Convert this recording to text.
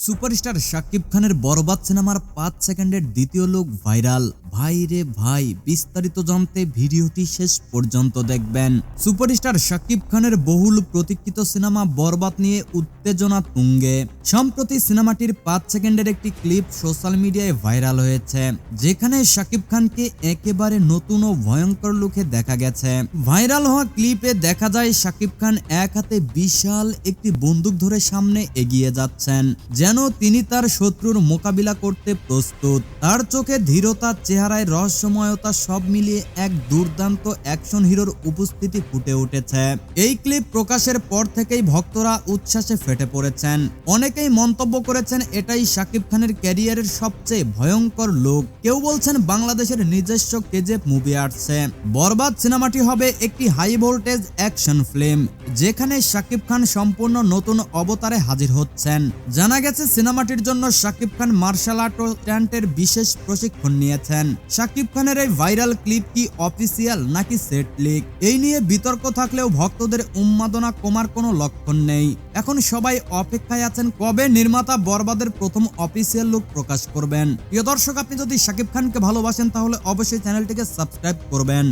Superstar Shakib খানের বরবাদ সিনেমার পাঁচ সেকেন্ডের দ্বিতীয় লুক ভাইরাল। ভাই রে ভাই, বিস্তারিত জানতে ভিডিওটি শেষ পর্যন্ত দেখবেন। সুপারস্টার শাকিব খানের বহুল প্রতীক্ষিত সিনেমা বরবাদ নিয়ে উত্তেজনা তুঙ্গে। সম্প্রতি সিনেমাটির পাঁচ সেকেন্ডের একটি ক্লিপ সোশ্যাল মিডিয়ায় ভাইরাল হয়েছে, যেখানে শাকিব খানকে একেবারে নতুন ও ভয়ঙ্কর লুকে দেখা গেছে। ভাইরাল হওয়া ক্লিপে দেখা যায়, শাকিব খান এক হাতে বিশাল একটি বন্দুক ধরে সামনে এগিয়ে যাচ্ছেন, যেন তিনি তার শত্রুর মোকাবিলা করতে প্রস্তুত। তার চোখে ধীরতা চেহারায় রহস্যময়তা সব মিলিয়ে এক দুর্দান্ত অ্যাকশন হিরোর উপস্থিতি ফুটে উঠেছে। এই ক্লিপ প্রকাশের পর থেকেই ভক্তরা উচ্ছ্বাসে ফেটে পড়েছেন। অনেকেই মন্তব্য করেছেন, এটাই শাকিব খানের ক্যারিয়ারের সবচেয়ে ভয়ঙ্কর লোক। কেউ বলছেন, বাংলাদেশের নিজস্ব কেজেফ মুভি আসছে। বরবাদ সিনেমাটি হবে একটি হাই ভোল্টেজ অ্যাকশন ফিল্ম, যেখানে শাকিব খান সম্পূর্ণ নতুন অবতারে হাজির হচ্ছেন। জানা গেছে, সিনেমাটির জন্য শাকিব খান মার্শাল আর্ট ও স্ট্যান্টের বিশেষ প্রশিক্ষণ নিয়েছেন। শাকিব খানের এই ভাইরাল ক্লিপ কি অফিসিয়াল নাকি সেট লিক এই নিয়ে বিতর্ক থাকলেও ভক্তদের উন্মাদনা কমার কোনো লক্ষণ নেই। এখন সবাই অপেক্ষায় আছেন কবে নির্মাতা বরবাদের প্রথম অফিসিয়াল লুক প্রকাশ করবেন। প্রিয় দর্শক, আপনি যদি শাকিব খানকে ভালোবাসেন, তাহলে অবশ্যই চ্যানেলটিকে সাবস্ক্রাইব করবেন।